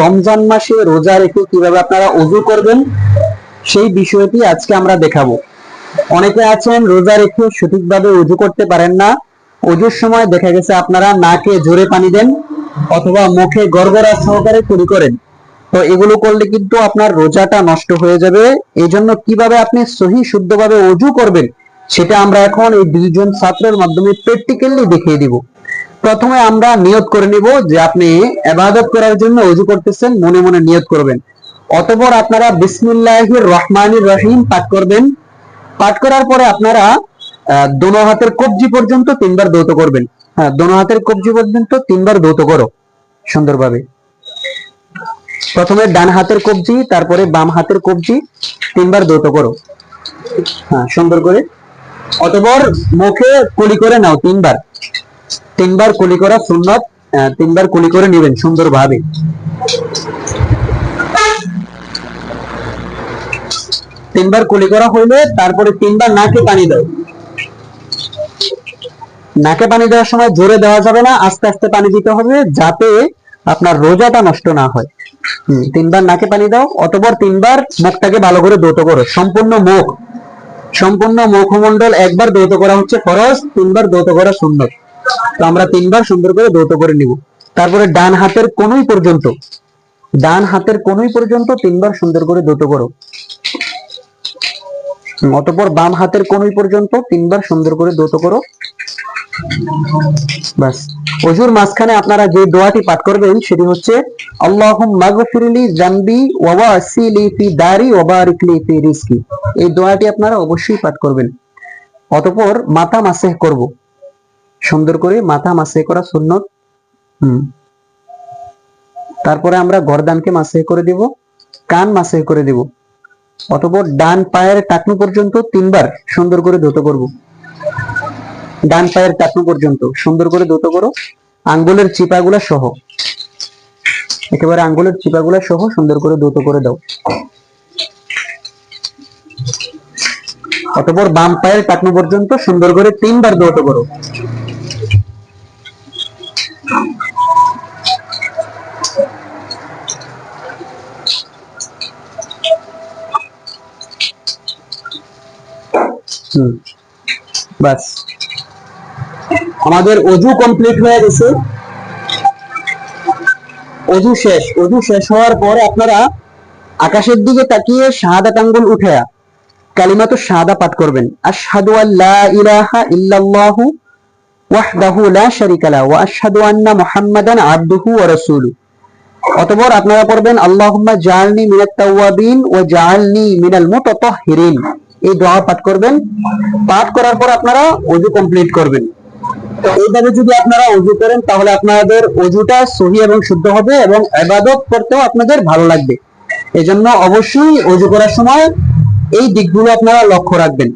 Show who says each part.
Speaker 1: রমজান মাসে রোজা রেখে কীভাবে আপনারা অজু করবেন, সেই বিষয়টি আজকে আমরা দেখাবো। অনেকে আছেন রোজা রেখে সঠিকভাবে অজু করতে পারেন না। অজুর সময় দেখা গেছে আপনারা নাকে জোরে পানি দেন অথবা মুখে গড়গড়া সহকারে কুড়ি করেন। তো এগুলো করলে কিন্তু আপনার রোজাটা নষ্ট হয়ে যাবে। এই জন্য কীভাবে আপনি সহি শুদ্ধভাবে অজু করবেন, সেটা আমরা এখন এই দুইজন ছাত্রের মাধ্যমে প্র্যাকটিক্যালি দেখিয়ে দিব। প্রথমে আমরা নিয়ত করে নিব যে আপনি এবাদত করার জন্য অজু করতেছেন, মনে মনে নিয়ত করবেন। অতঃপর আপনারা বিসমিল্লাহির রহমানির রহিম পাঠ করবেন। পাঠ করার পরে আপনারা দোনো হাতের কবজি পর্যন্ত তিনবার দৌত করবেন। হ্যাঁ দোনো হাতের কবজি পর্যন্ত তিনবার দৌত করো, সুন্দরভাবে। প্রথমে ডান হাতের কবজি, তারপরে বাম হাতের কবজি, তিনবার দৌত করো। হ্যাঁ সুন্দর করে। অতঃপর মুখে কুলি করে নাও তিনবার। তিনবার কুলি করা সুন্নত তিনবার কুলি করে নেবেন সুন্দরভাবে। তিনবার কুলি করা হইলে তারপরে তিনবার নাকে পানি দাও। নাকে পানি দেওয়ার সময় জোরে দেওয়া যাবে না, আস্তে আস্তে পানি দিতে হবে যাতে আপনার রোজাটা নষ্ট না হয়। তিনবার নাকে পানি দাও, অতপর তিনবার মুখটাকে ভালো করে দৌত করো। সম্পূর্ণ মুখ, সম্পূর্ণ মুখমন্ডল একবার দৌত করা হচ্ছে ফরজ, তিনবার দৌত করা সুন্নত। তো আমরা তিনবার সুন্দর করে দৌত করে নিব। তারপরে ডান হাতের কোনই পর্যন্ত, ডান হাতের কোনই পর্যন্ত তিনবার সুন্দর করে দৌত করো। অতপর বাম হাতের কোনই পর্যন্ত তিনবার সুন্দর করে দৌত করো। বাস অজুর মাঝখানে আপনারা যে দোয়াটি পাঠ করবেন, সেটি হচ্ছে, আল্লাহুম্মা গফিরলি জানবি ওয়া ওয়াসিলি ফি দারি ওয়া বারিকলি ফি রিজকি। এই দোয়াটি আপনারা অবশ্যই পাঠ করবেন। অতঃপর মাথা মাসেহ করব। সুন্দর করে মাথা মাসে করা সুন্নত। হুম। তারপরে আমরা গর্দানকে মাসেহ করে দিব, কান মাসেহ করে দিব অতঃপর ডান পায়ের টাকনু পর্যন্ত তিনবার সুন্দর করে ধুত করব। ডান পায়ের টাকনু পর্যন্ত সুন্দর করে ধুত করো। আঙ্গুলের চিপাগুলা সহ, একেবারে আঙ্গুলের চিপাগুলা সহ সুন্দর করে ধুত করে দাও। অতপর বাম পায়ের টাকনু পর্যন্ত সুন্দর করে তিনবার ধৌত করো। বাস আমাদের অজু কমপ্লিট হয়ে গেছে। অজু শেষ। অজু শেষ হওয়ার পর আপনারা আকাশের দিকে তাকিয়ে শাহাদাত আঙ্গুল উঠে কালিমাতু শাহাদা পাঠ করবেন। আশহাদু আল্লা ইলাহা ইল্লাল্লাহু ওয়াহদাহু লা শারিকা লা ওয়া আশহাদু আন্না মুহাম্মাদান আবদুহু ওয়া রাসূলুহু অতঃপর আপনারা পড়বেন, আল্লাহুম্মা জাআলনি মিনাত তাওয়াবিন ওয়া জাআলনি মিনাল মুতাতাহহিরিন এই দোয়া পাঠ করবেন। পাঠ করার পর আপনারা ওযু কমপ্লিট করবেন। এইভাবে যদি আপনারা অজু করেন, তাহলে আপনাদের অজুটা সহি এবং শুদ্ধ হবে এবং ইবাদত করতেও আপনাদের ভালো লাগবে। এজন্য অবশ্যই অজু করার সময় এই দিকগুলো আপনারা লক্ষ্য রাখবেন।